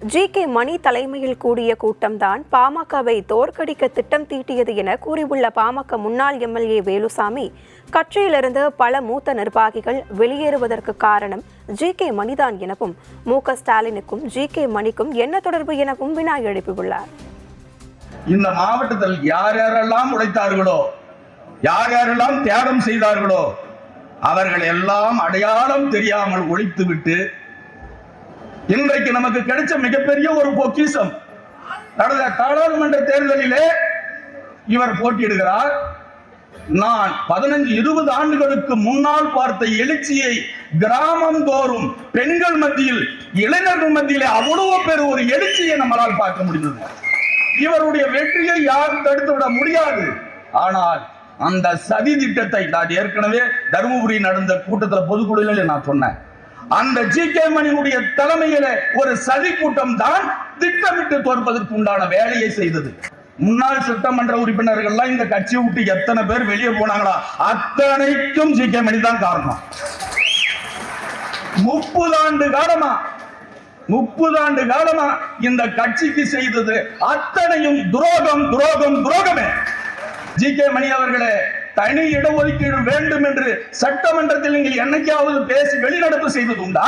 G K மணி தலைமையில் கூடிய கூட்டம்தான் பாமகவை தோற்கடிக்க திட்டம் தீட்டியது என கூறியுள்ள பாமக முன்னாள் எம்எல்ஏ வேலுசாமி கட்சியிலிருந்து பல மூத்த நிர்வாகிகள் வெளியேறுவதற்கு காரணம் ஜி கே மணிதான் எனவும் மு க ஸ்டாலினுக்கும் ஜி கே மணிக்கும் என்ன தொடர்பு எனவும் வினா எழுப்பியுள்ளார். இந்த மாவட்டத்தில் யார் யாரெல்லாம் உழைத்தார்களோ யார் யாரெல்லாம் தியாகம் செய்தார்களோ அவர்கள் எல்லாம் அடையாளம் தெரியாமல் ஒழித்துவிட்டு இன்றைக்கு நமக்கு கிடைச்ச மிகப்பெரிய ஒரு பொக்கிசம் நடந்த நாடாளுமன்ற தேர்தலிலே இவர் போட்டியிடுகிறார். நான் பதினஞ்சு இருபது ஆண்டுகளுக்கு முன்னால் பார்த்த எழுச்சியை கிராமம் தோறும் பெண்கள் மத்தியில் இளைஞர்கள் மத்தியிலே அவ்வளவு பேர் ஒரு எழுச்சியை நம்மளால் பார்க்க முடிந்தது. இவருடைய வெற்றியை யாரும் தடுத்து விட முடியாது. ஆனால் அந்த சதி திட்டத்தை நான் ஏற்கனவே தருமபுரி நடந்த கூட்டத்தில் பொதுக்குழுவில் நான் சொன்னேன். அந்த ஜி கே மணியுடைய தலைமையில ஒரு சதி கூட்டம் தான் திட்டமிட்டு தோற்பதற்கு உண்டான வேலையை செய்தது. முன்னாள் சட்டமன்ற உறுப்பினர்கள்லாம் இந்த கட்சி விட்டு எத்தனை பேர் வெளியே போனாங்களா? அத்தனைக்கும் ஜி கே மணி தான் காரணம். முப்பது ஆண்டு காலமா முப்பது ஆண்டு காலமா இந்த கட்சிக்கு செய்தது அத்தனையும் துரோகம் துரோகம் துரோகமே. ஜி கே மணி அவர்களே தனி இடஒதுக்கீடு வேண்டும் என்று சட்டமன்றத்தில் நீங்கள் என்னைக்காவது பேசி வெளிநடப்பு செய்தது உண்டா